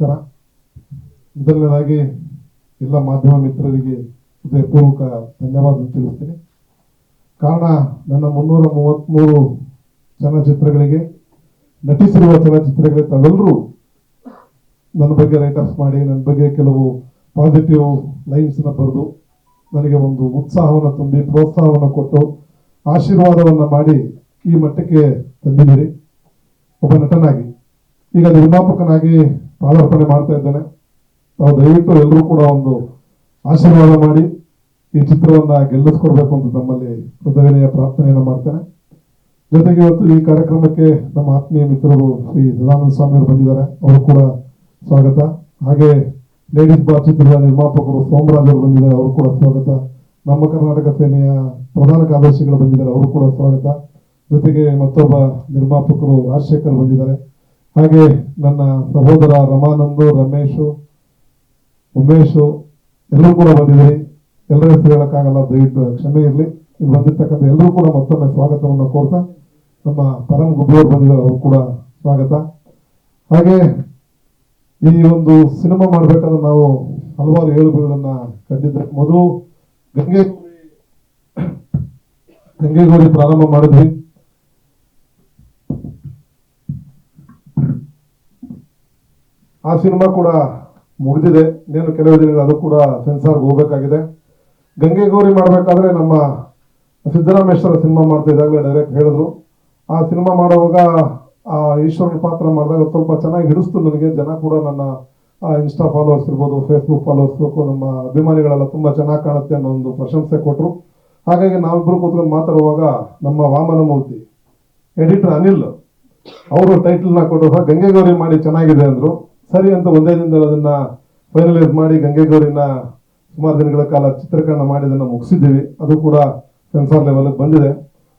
ಮೊದಲನೇದಾಗಿ ಎಲ್ಲ ಮಾಧ್ಯಮ ಮಿತ್ರರಿಗೆ ಹೃದಯಪೂರ್ವಕ ಧನ್ಯವಾದ ತಿಳಿಸ್ತೀನಿ. ಕಾರಣ, ನನ್ನ ಮುನ್ನೂರ ಮೂವತ್ತ್ಮೂರು ಚಲನಚಿತ್ರಗಳಿಗೆ ನಟಿಸಿರುವ ಚಲನಚಿತ್ರಗಳಿಗೆ ತಾವೆಲ್ಲರೂ ನನ್ನ ಬಗ್ಗೆ ರೈಟರ್ಸ್ ಮಾಡಿ, ನನ್ನ ಬಗ್ಗೆ ಕೆಲವು ಪಾಸಿಟಿವ್ ಲೈನ್ಸ್ನ ಬರೆದು ನನಗೆ ಒಂದು ಉತ್ಸಾಹವನ್ನು ತುಂಬಿ, ಪ್ರೋತ್ಸಾಹವನ್ನು ಕೊಟ್ಟು ಆಶೀರ್ವಾದವನ್ನು ಮಾಡಿ ಈ ಮಟ್ಟಕ್ಕೆ ತಂದಿದ್ದೀರಿ. ಒಬ್ಬ ನಟನಾಗಿ. ಈಗ ನಿರ್ಮಾಪಕನಾಗಿ ಪಾದಾರ್ಪಣೆ ಮಾಡ್ತಾ ಇದ್ದೇನೆ. ತಾವು ದಯವಿಟ್ಟು ಎಲ್ಲರೂ ಕೂಡ ಒಂದು ಆಶೀರ್ವಾದ ಮಾಡಿ ಈ ಚಿತ್ರವನ್ನ ಗೆಲ್ಲಿಸ್ಕೊಡ್ಬೇಕು ಅಂತ ತಮ್ಮಲ್ಲಿ ಹೃದಯನೆಯ ಪ್ರಾರ್ಥನೆಯನ್ನು ಮಾಡ್ತೇನೆ. ಜೊತೆಗೆ ಇವತ್ತು ಈ ಕಾರ್ಯಕ್ರಮಕ್ಕೆ ನಮ್ಮ ಆತ್ಮೀಯ ಮಿತ್ರರು ಶ್ರೀ ಸದಾನಂದ ಸ್ವಾಮಿ ಅವರು ಬಂದಿದ್ದಾರೆ. ಅವರು ಕೂಡ ಸ್ವಾಗತ. ಹಾಗೆ ಲೇಡೀಸ್ ಬಾ ಚಿತ್ರದ ನಿರ್ಮಾಪಕರು ಸೋಮರಾಜ್ ಬಂದಿದ್ದಾರೆ. ಅವರು ಕೂಡ ಸ್ವಾಗತ. ನಮ್ಮ ಕರ್ನಾಟಕ ಸೇನೆಯ ಪ್ರಧಾನ ಕಾರ್ಯದರ್ಶಿಗಳು ಬಂದಿದ್ದಾರೆ. ಅವರು ಕೂಡ ಸ್ವಾಗತ. ಜೊತೆಗೆ ಮತ್ತೊಬ್ಬ ನಿರ್ಮಾಪಕರು ರಾಜಶೇಖರ್ ಬಂದಿದ್ದಾರೆ. ಹಾಗೆ ನನ್ನ ಸಹೋದರ ರಮಾನಂದು, ರಮೇಶು, ಉಮೇಶು, ಎಲ್ಲರೂ ಕೂಡ ಬಂದಿದ್ದೀರಿ. ಎಲ್ಲರ ಹೆಸರು ಹೇಳೋಕ್ಕಾಗಲ್ಲ, ದಯವಿಟ್ಟು ಕ್ಷಮೆ ಇರಲಿ. ಇಲ್ಲಿ ಬಂದಿರ್ತಕ್ಕಂಥ ಎಲ್ಲರೂ ಕೂಡ ಮತ್ತೊಮ್ಮೆ ಸ್ವಾಗತವನ್ನು ಕೋರ್ತಾ, ನಮ್ಮ ಪರಂ ಗುಬ್ಬಿಯವರು ಬಂದಿದ್ದಾರೆ ಕೂಡ ಸ್ವಾಗತ. ಹಾಗೆ ಈ ಒಂದು ಸಿನಿಮಾ ಮಾಡಬೇಕಾದ್ರೆ ನಾವು ಹಲವಾರು ಏಳುಬೀಳುಗಳನ್ನ ಕಂಡಿದ್ದೆ. ಮೊದಲು ಗಂಗೆ ಗಂಗೆಗೌರಿ ಪ್ರಾರಂಭ ಮಾಡಿದ್ವಿ. ಆ ಸಿನಿಮಾ ಕೂಡ ಮುಗಿದಿದೆ. ಇನ್ನೇನು ಕೆಲವು ದಿನ ಅದು ಕೂಡ ಸೆನ್ಸಾರ್ಗೆ ಹೋಗಬೇಕಾಗಿದೆ. ಗಂಗೆ ಗೌರಿ ಮಾಡಬೇಕಾದ್ರೆ ನಮ್ಮ ಸಿದ್ದರಾಮೇಶ್ವರ ಸಿನಿಮಾ ಮಾಡ್ತಾ ಇದ್ದಾಗಲೇ ಡೈರೆಕ್ಟ್ ಹೇಳಿದ್ರು. ಆ ಸಿನಿಮಾ ಮಾಡುವಾಗ, ಆ ಈಶ್ವರನ ಪಾತ್ರ ಮಾಡಿದಾಗ ಸ್ವಲ್ಪ ಚೆನ್ನಾಗಿ ಹಿಡಿಸ್ತು ನನಗೆ. ಜನ ಕೂಡ ನನ್ನ ಇನ್ಸ್ಟಾ ಫಾಲೋವರ್ಸ್ ಇರ್ಬೋದು ಫೇಸ್ಬುಕ್ ಫಾಲೋವರ್ಸ್ ನಮ್ಮ ಅಭಿಮಾನಿಗಳೆಲ್ಲ ತುಂಬ ಚೆನ್ನಾಗಿ ಕಾಣುತ್ತೆ ಅನ್ನೋ ಒಂದು ಪ್ರಶಂಸೆ ಕೊಟ್ಟರು ಹಾಗಾಗಿ ನಾವಿಬ್ಬರು ಕೂತ್ಕೊಂಡು ಮಾತಾಡುವಾಗ ನಮ್ಮ ವಾಮನ ಮೂರ್ತಿ, ಎಡಿಟರ್ ಅನಿಲ್, ಅವರು ಟೈಟಲ್ನ ಕೊಟ್ಟು ಗಂಗೆ ಗೌರಿ ಮಾಡಿ ಚೆನ್ನಾಗಿದೆ ಅಂದ್ರು. ಸರಿ ಅಂತ ಒಂದೇ ದಿನದಲ್ಲಿ ಅದನ್ನ ಫೈನಲೈಸ್ ಮಾಡಿ ಗಂಗೆಗೌರಿನ ಸುಮಾರು ದಿನಗಳ ಕಾಲ ಚಿತ್ರೀಕರಣ ಮಾಡಿ ಅದನ್ನ ಮುಗಿಸಿದ್ದೀವಿ. ಅದು ಕೂಡ ಸೆನ್ಸಾರ್ ಲೆವೆಲ್ ಬಂದಿದೆ.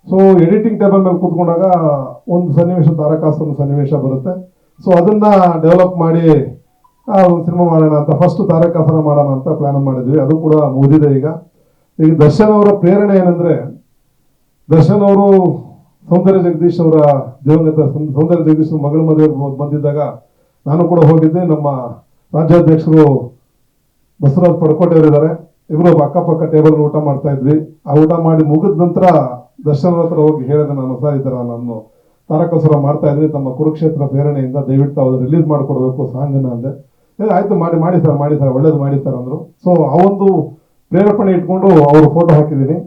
ಸೊ ಎಡಿಟಿಂಗ್ ಟೇಬಲ್ ಮೇಲೆ ಕೂತ್ಕೊಂಡಾಗ ಒಂದು ಸನ್ನಿವೇಶ ತಾರಕಾಸ ಒಂದು ಸನ್ನಿವೇಶ ಬರುತ್ತೆ. ಸೊ ಅದನ್ನ ಡೆವಲಪ್ ಮಾಡಿ ಒಂದು ಸಿನಿಮಾ ಮಾಡೋಣ ಅಂತ ಫಸ್ಟ್ ತಾರಕಾಸನ ಮಾಡೋಣ ಅಂತ ಪ್ಲಾನ್ ಮಾಡಿದ್ವಿ. ಅದು ಕೂಡ ಮುಗಿದಿದೆ ಈಗ. ಈಗ ದರ್ಶನ್ ಅವರ ಪ್ರೇರಣೆ ಏನಂದ್ರೆ, ದರ್ಶನ್ ಅವರು ಸೌಂದರ್ಯ ಜಗದೀಶ್ ಅವರ ದಿವಂಗತ ಸೌಂದರ್ಯ ಜಗದೀಶ್ ಮಗಳ ಮದುವೆ ಬಂದಿದ್ದಾಗ ನಾನು ಕೂಡ ಹೋಗಿದ್ದೆ. ನಮ್ಮ ರಾಜ್ಯಾಧ್ಯಕ್ಷರು ಬಸವರಾಜ್ ಪಡ್ಕೋಟೆ ಅವರಿದ್ದಾರೆ. ಇವರು ಅಕ್ಕಪಕ್ಕ ಟೇಬಲ್ ಊಟ ಮಾಡ್ತಾ ಇದ್ವಿ. ಆ ಊಟ ಮಾಡಿ ಮುಗಿದ ನಂತರ ದರ್ಶನ ಹತ್ರ ಹೋಗಿ ಹೇಳಿದೆ, ನಾನು ಸಹ ಈ ನಾನು ತಾರಕಸುರ ಮಾಡ್ತಾ ಇದ್ವಿ ತಮ್ಮ ಕುರುಕ್ಷೇತ್ರ ಪ್ರೇರಣೆಯಿಂದ ದಯವಿಟ್ಟು ಅವ್ರು ರಿಲೀಸ್ ಮಾಡಿಕೊಡ್ಬೇಕು. ಸಾಂಗನ್ನು ಅಂದೆ. ಆಯ್ತು, ಮಾಡಿ ಮಾಡಿ ಸರ್ ಮಾಡಿ ಸರ್, ಒಳ್ಳೇದು ಮಾಡಿ ಸರ್, ಅಂದ್ರು. ಸೊ ಆ ಒಂದು ಪ್ರೇರೇಪಣೆ ಇಟ್ಕೊಂಡು ಅವರು ಫೋಟೋ ಹಾಕಿದ್ದೀನಿ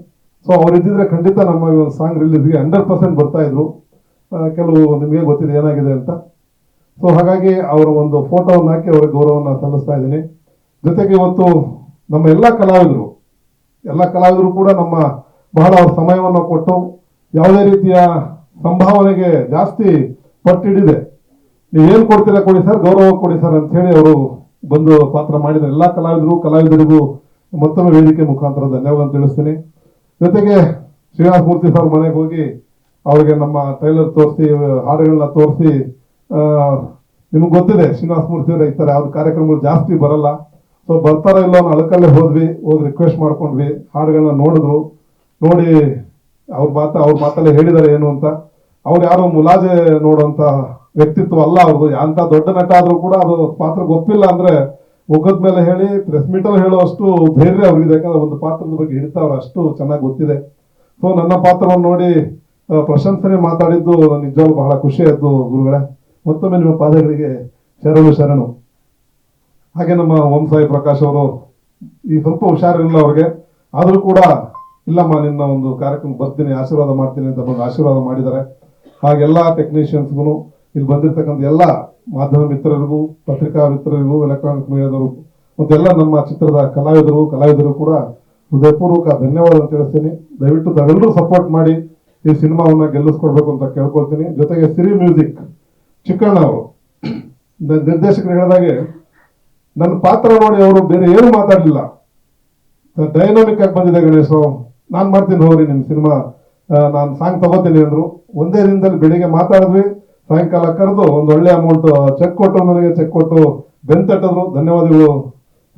ಸೊ ಅವ್ರು ಇದ್ದಿದ್ರೆ ಖಂಡಿತ ನಮ್ಮ ಸಾಂಗ್ ರಿಲೀಸ್ಗೆ ಹಂಡ್ರೆಡ್ ಪರ್ಸೆಂಟ್ ಬರ್ತಾ ಇದ್ರು. ಕೆಲವು ನಿಮಗೆ ಗೊತ್ತಿದೆ ಏನಾಗಿದೆ ಅಂತ. ಸೊ ಹಾಗಾಗಿ ಅವರ ಒಂದು ಫೋಟೋವನ್ನು ಹಾಕಿ ಅವರ ಗೌರವವನ್ನು ಸಲ್ಲಿಸ್ತಾ ಇದ್ದೀನಿ. ಜೊತೆಗೆ ಇವತ್ತು ನಮ್ಮ ಎಲ್ಲ ಕಲಾವಿದರು ಎಲ್ಲ ಕಲಾವಿದರು ಕೂಡ ನಮ್ಮ ಬಹಳ ಸಮಯವನ್ನು ಕೊಟ್ಟು ಯಾವುದೇ ರೀತಿಯ ಸಂಭಾವನೆಗೆ ಜಾಸ್ತಿ ಪಟ್ಟಿಡಿದೆ. ನೀವು ಏನು ಕೊಡ್ತೀರಾ ಕೊಡಿ ಸರ್, ಗೌರವ ಕೊಡಿ ಸರ್ ಅಂತ ಹೇಳಿ ಅವರು ಬಂದು ಪಾತ್ರ ಮಾಡಿದ ಎಲ್ಲ ಕಲಾವಿದರು, ಕಲಾವಿದರಿಗೂ ಮತ್ತೊಮ್ಮೆ ವೇದಿಕೆ ಮುಖಾಂತರ ಧನ್ಯವಾದ ತಿಳಿಸ್ತೀನಿ. ಜೊತೆಗೆ ಶ್ರೀನಿವಾಸ ಮೂರ್ತಿ ಸರ್ ಮನೆಗೆ ಹೋಗಿ ಅವರಿಗೆ ನಮ್ಮ ಟ್ರೈಲರ್ ತೋರಿಸಿ, ಹಾಡುಗಳನ್ನ ತೋರಿಸಿ ನಿಮ್ಗೆ ಗೊತ್ತಿದೆ, ಶ್ರೀನಿವಾಸ ಮೂರ್ತಿ ಅವರ ಈ ಅವ್ರ ಕಾರ್ಯಕ್ರಮಗಳು ಜಾಸ್ತಿ ಬರಲ್ಲ. ಸೊ ಬರ್ತಾರ ಇಲ್ಲ ಅನ್ನೋ ಅಳಕಲ್ಲೇ ಹೋದ್ವಿ, ಹೋಗಿ ರಿಕ್ವೆಸ್ಟ್ ಮಾಡ್ಕೊಂಡ್ವಿ ಹಾಡುಗಳನ್ನ ನೋಡಿದ್ರು. ನೋಡಿ, ಅವ್ರ ಮಾತ, ಅವ್ರ ಮಾತಲ್ಲೇ ಹೇಳಿದಾರೆ ಏನು ಅಂತ. ಅವ್ರು ಯಾರು ಮುಲಾಜೆ ನೋಡುವಂತ ವ್ಯಕ್ತಿತ್ವ ಅಲ್ಲ ಅವ್ರದ್ದು ಅಂತ ದೊಡ್ಡ ನಟ ಆದರೂ ಕೂಡ ಅದು ಪಾತ್ರ ಗೊತ್ತಿಲ್ಲ ಅಂದ್ರೆ ಮುಖದ ಮೇಲೆ ಹೇಳಿ ಪ್ರೆಸ್ ಮೀಟ್ ಅಲ್ಲಿ ಅಷ್ಟು ಧೈರ್ಯ ಅವ್ರಿಗೆ ಯಾಕಂದ್ರೆ ಒಂದು ಪಾತ್ರದ ಬಗ್ಗೆ ಹಿಡಿತ ಅವ್ರು ಅಷ್ಟು ಚೆನ್ನಾಗಿ ಗೊತ್ತಿದೆ. ಸೊ ನನ್ನ ಪಾತ್ರವನ್ನು ನೋಡಿ ಪ್ರಶಂಸನೆ ಮಾತಾಡಿದ್ದು, ನಿಜವಾಗ್ಲೂ ಬಹಳ ಖುಷಿ ಆಯ್ತು ಗುರುಗಳೇ. ಮತ್ತೊಮ್ಮೆ ನಿಮ್ಮ ಪಾದಗಳಿಗೆ ಶರಣು ಶರಣು. ಹಾಗೆ ನಮ್ಮ ಓಂ ಸಾಯಿ ಪ್ರಕಾಶ್ ಅವರು ಈ ಸ್ವಲ್ಪ ಹುಷಾರಿಲ್ಲ ಅವ್ರಿಗೆ. ಆದರೂ ಕೂಡ, ಇಲ್ಲಮ್ಮ, ನಿನ್ನ ಒಂದು ಕಾರ್ಯಕ್ರಮ ಬರ್ತೀನಿ, ಆಶೀರ್ವಾದ ಮಾಡ್ತೀನಿ ಅಂತ ಬಂದು ಆಶೀರ್ವಾದ ಮಾಡಿದ್ದಾರೆ. ಹಾಗೆಲ್ಲ ಟೆಕ್ನಿಷಿಯನ್ಸ್ಗೂ, ಇಲ್ಲಿ ಬಂದಿರ್ತಕ್ಕಂಥ ಎಲ್ಲ ಮಾಧ್ಯಮ ಮಿತ್ರರಿಗೂ, ಪತ್ರಿಕಾ ಮಿತ್ರರಿಗೂ, ಎಲೆಕ್ಟ್ರಾನಿಕ್ ಮೀಡಿಯಾದವರು, ಮತ್ತೆಲ್ಲ ನಮ್ಮ ಚಿತ್ರದ ಕಲಾವಿದರು ಕಲಾವಿದರು ಕೂಡ ಹೃದಯಪೂರ್ವಕ ಧನ್ಯವಾದ ಅಂತ ತಿಳಿಸ್ತೀನಿ. ದಯವಿಟ್ಟು ತಾವೆಲ್ಲರೂ ಸಪೋರ್ಟ್ ಮಾಡಿ ಈ ಸಿನಿಮಾವನ್ನ ಗೆಲ್ಲಿಸ್ಕೊಡ್ಬೇಕು ಅಂತ ಕೇಳ್ಕೊಳ್ತೀನಿ. ಜೊತೆಗೆ ಸಿರಿ ಮ್ಯೂಸಿಕ್ ಚಿಕ್ಕಣ್ಣ ಅವರು ನಿರ್ದೇಶಕರು ಹೇಳಿದಾಗೆ, ನನ್ನ ಪಾತ್ರ ನೋಡಿ ಅವರು ಬೇರೆ ಏನು ಮಾತಾಡಲಿಲ್ಲ. ಡೈನಾಮಿಕ್ ಆಗಿ ಬಂದಿದೆ ಗಣೇಶ್ ನಾನು ಮಾಡ್ತೀನಿ ಹೋಗ್ರಿ ನಿಮ್ಮ ಸಿನಿಮಾ. ನಾನು ಸಾಂಗ್ ತಗೋತೀನಿ ಅಂದ್ರು. ಒಂದೇ ದಿನದಲ್ಲಿ ಬೆಳಿಗ್ಗೆ ಮಾತಾಡಿದ್ವಿ. ಸಾಯಂಕಾಲ ಕರೆದು ಒಂದು ಒಳ್ಳೆ ಅಮೌಂಟ್ ಚೆಕ್ ಕೊಟ್ಟು ನನಗೆ ಚೆಕ್ ಕೊಟ್ಟು ಬೆಂತಟ್ಟಿದ್ರು. ಧನ್ಯವಾದಗಳು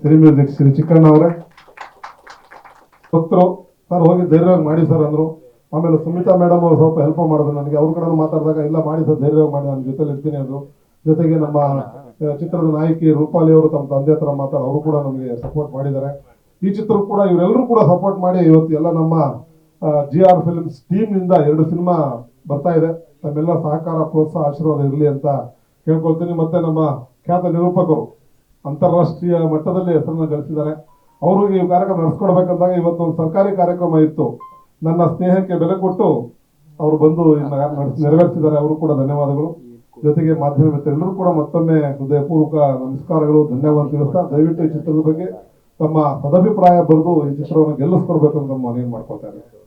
ಸಿರಿ ಮ್ಯೂಸಿಕ್ ಸಿರಿ ಚಿಕ್ಕಣ್ಣ ಅವರೇ ಭಕ್ತರು ಸರ್ ಹೋಗಿ ಧೈರ್ಯವಾಗಿ ಮಾಡಿ ಸರ್ ಅಂದ್ರು. ಆಮೇಲೆ ಸುಮಿತಾ ಮೇಡಮ್ ಅವರು ಸ್ವಲ್ಪ ಹೆಲ್ಪ್ ಮಾಡಿದ್ರು ನನಗೆ. ಅವ್ರ ಕಡೆ ಮಾತಾಡಿದಾಗ, ಇಲ್ಲ, ಮಾಡಿ ಸರ್ ಧೈರ್ಯ ಮಾಡಿ, ನಾನು ಜೊತೆಲಿ ಇರ್ತೀನಿ ಅಂದರು ಜೊತೆಗೆ ನಮ್ಮ ಚಿತ್ರದ ನಾಯಕಿ ರೂಪಾಲಿ ಅವರು ತಮ್ಮ ತಂದೆ ಹತ್ರ ಮಾತಾಡ, ಅವರು ಕೂಡ ನಮಗೆ ಸಪೋರ್ಟ್ ಮಾಡಿದ್ದಾರೆ. ಈ ಚಿತ್ರ ಕೂಡ ಇವರೆಲ್ಲರೂ ಕೂಡ ಸಪೋರ್ಟ್ ಮಾಡಿ ಇವತ್ತು ಎಲ್ಲ ನಮ್ಮ ಜಿ ಆರ್ ಫಿಲ್ಮ್ಸ್ ಟೀಮ್ನಿಂದ ಎರಡು ಸಿನಿಮಾ ಬರ್ತಾ ಇದೆ. ತಮ್ಮೆಲ್ಲ ಸಹಕಾರ, ಪ್ರೋತ್ಸಾಹ, ಆಶೀರ್ವಾದ ಇರಲಿ ಅಂತ ಕೇಳ್ಕೊಳ್ತೀನಿ. ಮತ್ತೆ ನಮ್ಮ ಖ್ಯಾತ ನಿರೂಪಕರು ಅಂತಾರಾಷ್ಟ್ರೀಯ ಮಟ್ಟದಲ್ಲಿ ಹೆಸರನ್ನು ಗಳಿಸಿದ್ದಾರೆ. ಅವರು ಈ ಕಾರ್ಯಕ್ರಮ ನಡೆಸ್ಕೊಡ್ಬೇಕಂದಾಗ ಇವತ್ತು ಒಂದು ಸರ್ಕಾರಿ ಕಾರ್ಯಕ್ರಮ ಇತ್ತು. ನನ್ನ ಸ್ನೇಹಕ್ಕೆ ಬೆಲೆ ಕೊಟ್ಟು ಅವರು ಬಂದು ನೆರವೇರಿಸಿದ್ದಾರೆ. ಅವರು ಕೂಡ ಧನ್ಯವಾದಗಳು. ಜೊತೆಗೆ ಮಾಧ್ಯಮ ಮಿತ್ರರೆಲ್ಲರೂ ಕೂಡ ಮತ್ತೊಮ್ಮೆ ಹೃದಯಪೂರ್ವಕ ನಮಸ್ಕಾರಗಳು, ಧನ್ಯವಾದ ತಿಳಿಸ್ತಾ ದಯವಿಟ್ಟು ಈ ಚಿತ್ರದ ಬಗ್ಗೆ ತಮ್ಮ ಸದಭಿಪ್ರಾಯ ಬರೆದು ಈ ಚಿತ್ರವನ್ನು ಗೆಲ್ಲಿಸ್ಕೊಡ್ಬೇಕು ಅಂತ ಮನವಿ ಮಾಡ್ಕೊಳ್ತಾ ಇದ್ದಾರೆ